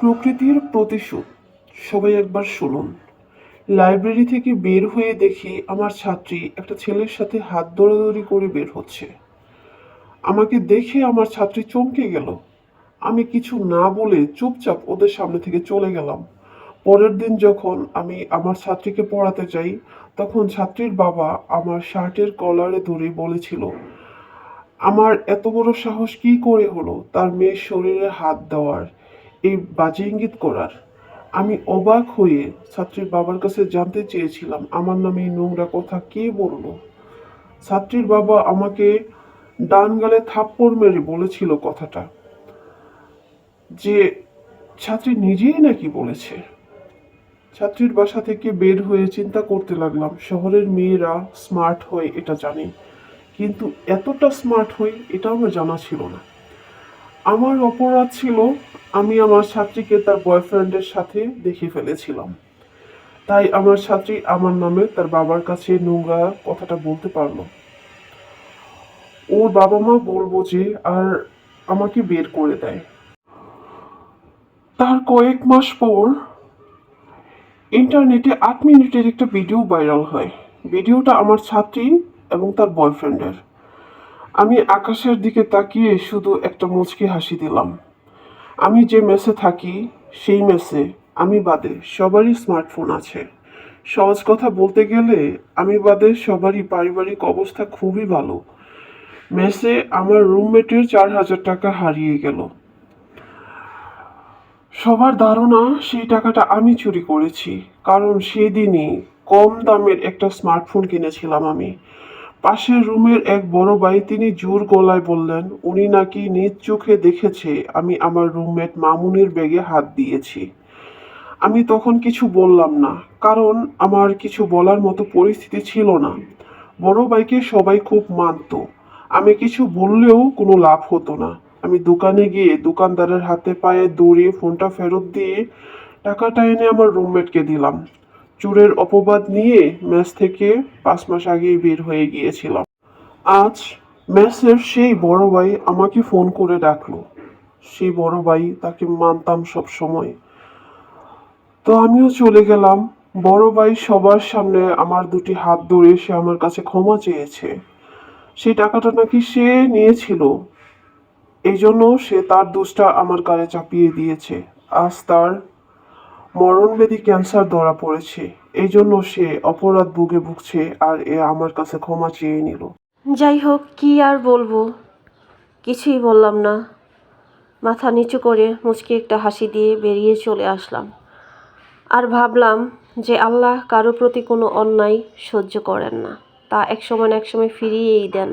প্রকৃতির প্রতিশোধ। সবাই একবার শুনুন। লাইব্রেরি থেকে বের হয়ে দেখি আমার ছাত্রী একটা ছেলের সাথে হাত দৌড়াদৌড়ি করে বের হচ্ছে। আমাকে দেখে আমার ছাত্রী চমকে গেল। আমি কিছু না বলে চুপচাপ ওদের সামনে থেকে চলে গেলাম। পরের দিন যখন আমি আমার ছাত্রীকে পড়াতে যাই, তখন ছাত্রীর বাবা আমার শার্টের কলারে ধরে বলেছিল, আমার এত বড় সাহস কি করে হলো? তার মেয়ের শরীরে হাত দেওয়ার। এই বাজে ইঙ্গিত করার। আমি অবাক হয়ে ছাত্রীর বাবার কাছে জানতে চেয়েছিলাম, আমার নামে এই নোংরা কথা কে বলল? ছাত্রীর বাবা আমাকে ডান গালে থাপ্পড় মেরে বলেছিল কথাটা। যে ছাত্রী নিজেই নাকি বলেছে। ছাত্রীর বাসা থেকে বের হয়ে চিন্তা করতে লাগলাম, শহরের মেয়েরা স্মার্ট হয় এটা জানি, কিন্তু এতটা স্মার্ট হই এটা আমার জানা ছিল না। আমার অপরাধ ছিল আমি আমার ছাত্রীকে তার বয়ফ্রেন্ডের সাথে দেখে ফেলেছিলাম। তাই আমার ছাত্রী আমার নামে তার বাবার কাছে নোংরা কথাটা বলতে পারল। ওর বাবা মা বলব যে, আর আমাকে বের করে দেয়। তার কয়েক মাস পর ইন্টারনেটে আট মিনিটের একটা ভিডিও ভাইরাল হয়। ভিডিওটা আমার ছাত্রী এবং তার বয়ফ্রেন্ডের আমি আকাশের দিকে তাকিয়ে শুধু একটা মুচকি হাসি দিলাম। আমি যে মেসে থাকি, সেই মেসে আমি বাদে সবারই স্মার্টফোন আছে। সহজ কথা বলতে গেলে, আমি বাদে সবারই পারিবারিক অবস্থা খুবই ভালো। মেসে আমার রুমমেটের চার হাজার টাকা হারিয়ে গেল। সবার ধারণা, সেই টাকাটা আমি চুরি করেছি। কারণ সেদিনই কম দামের একটা স্মার্টফোন কিনেছিলাম আমি। পাশের রুমের এক বড় ভাই তিনি জোর গলায় বললেন, উনি নাকি নিজ চোখে দেখেছে আমি আমার রুমমেট মামুনের ব্যাগে হাত দিয়েছি। আমি তখন কিছু বললাম না, কারণ আমার কিছু বলার মতো পরিস্থিতি ছিল না। বড় ভাইকে সবাই খুব মানতো। আমি কিছু বললেও কোনো লাভ হতো না। আমি দোকানে গিয়ে দোকানদারের হাতে পায়ে দৌড়িয়ে ফোনটা ফেরত দিয়ে টাকাটা এনে আমার রুমমেটকে দিলাম। চোরের অপবাদ নিয়ে ম্যাচ থেকে পাঁচ মাস আগেই বের হয়ে গিয়েছিলাম। আজ ম্যাচের সেই বড় ভাই আমাকে ফোন করে ডাকলো। সেই বড় ভাই তাকে মানতাম সব সময় তো আমিও চলে গেলাম। বড় ভাই সবার সামনে আমার দুটি হাত ধরে সে আমার কাছে ক্ষমা চেয়েছে। সেই টাকাটা নাকি সে নিয়েছিল। এই জন্য সে তার দোষটা আমার কারে চাপিয়ে দিয়েছে। আজ তার মরণবেদী ক্যান্সার ধরা পড়েছে। এই জন্য সে অপরাধ ভুগে ভুগছে আর এ আমার কাছে ক্ষমা চেয়ে নিল। যাই হোক, কি আর বলব? কিছুই বললাম না। মাথা নিচু করে মুচকি একটা হাসি দিয়ে বেরিয়ে চলে আসলাম। আর ভাবলাম যে আল্লাহ কারও প্রতি কোনো অন্যায় সহ্য করেন না। তা এক সময় এক সময় ফিরিয়েই দেন।